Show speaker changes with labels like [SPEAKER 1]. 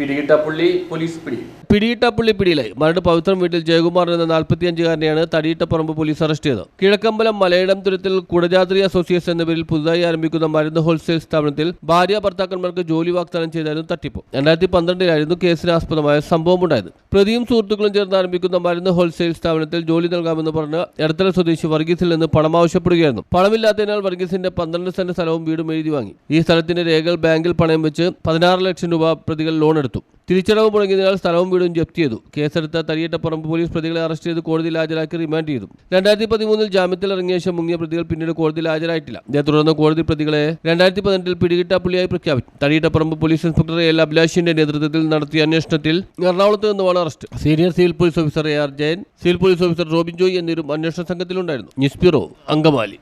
[SPEAKER 1] പിടികിട്ടപ്പുള്ളി police പിടി.
[SPEAKER 2] പിടിയിട്ടപ്പള്ളി പിടിയിലായി. മരട് പവിത്രം വീട്ടിൽ ജയകുമാർ എന്ന നാൽപ്പത്തിയഞ്ചുകാരനെയാണ് തടിയിട്ടപ്പറമ്പ് പോലീസ് അറസ്റ്റ് ചെയ്തത്. കിഴക്കമ്പലം മലയിടം തുരത്തിൽ കുടജാദ്രി അസോസിയേഷൻ എന്ന പേരിൽ പുതുതായി ആരംഭിക്കുന്ന മരുന്ന് ഹോൾസെയിൽ സ്ഥാപനത്തിൽ ഭാര്യ ഭർത്താക്കന്മാർക്ക് ജോലി വാഗ്ദാനം ചെയ്തായിരുന്നു തട്ടിപ്പ്. രണ്ടായിരത്തി പന്ത്രണ്ടിലായിരുന്നു കേസിനാസ്പദമായ സംഭവമുണ്ടായത്. പ്രതിയും സുഹൃത്തുക്കളും ചേർന്ന് ആരംഭിക്കുന്ന മരുന്ന് ഹോൾസെയിൽ സ്ഥാപനത്തിൽ ജോലി നൽകാമെന്ന് പറഞ്ഞ് എടത്തല സ്വദേശി വർഗീസിൽ നിന്ന് പണം ആവശ്യപ്പെടുകയായിരുന്നു. പണമില്ലാത്തതിനാൽ വർഗീസിന്റെ പന്ത്രണ്ട് സെന്റ് സ്ഥലവും വീടും എഴുതി വാങ്ങി. ഈ സ്ഥലത്തിന്റെ രേഖകൾ ബാങ്കിൽ പണയം വെച്ച് പതിനാറ് ലക്ഷം രൂപ പ്രതികൾ ലോൺ എടുത്തു. തിരിച്ചടവ് മുടങ്ങിയതിനാൽ സ്ഥലവും വീടും ജപ്തി ചെയ്തു. കേസെടുത്ത തരിയട്ടപ്പറമ്പ് പോലീസ് പ്രതികളെ അറസ്റ്റ് ചെയ്ത് കോടതിയിൽ ഹാജരാക്കി റിമാൻഡ് ചെയ്തു. രണ്ടായിരത്തി പതിമൂന്നിൽ ജാമ്യത്തിൽ ഇറങ്ങിയ ശേഷം മുങ്ങിയ പ്രതികൾ പിന്നീട് കോടതിയിൽ ഹാജരായിട്ടില്ല. ഇതേ തുടർന്ന് കോടതി പ്രതികളെ രണ്ടായിരത്തി പതിനെട്ടിൽ പിടികിട്ടാപ്പുള്ളിയായി പ്രഖ്യാപിച്ചു. തടിയിട്ടപ്പറമ്പ് പോലീസ് ഇൻസ്പെക്ടർ എൽ അഭിലാഷിന്റെ നേതൃത്വത്തിൽ നടത്തിയ അന്വേഷണത്തിൽ എറണാകുളത്ത് നിന്നുമാണ് arrest. Senior civil police officer A R Jayan civil police officer Robin Joy എന്നിവരും അന്വേഷണ സംഘത്തിലുണ്ടായിരുന്നു. News bureau Angamaly.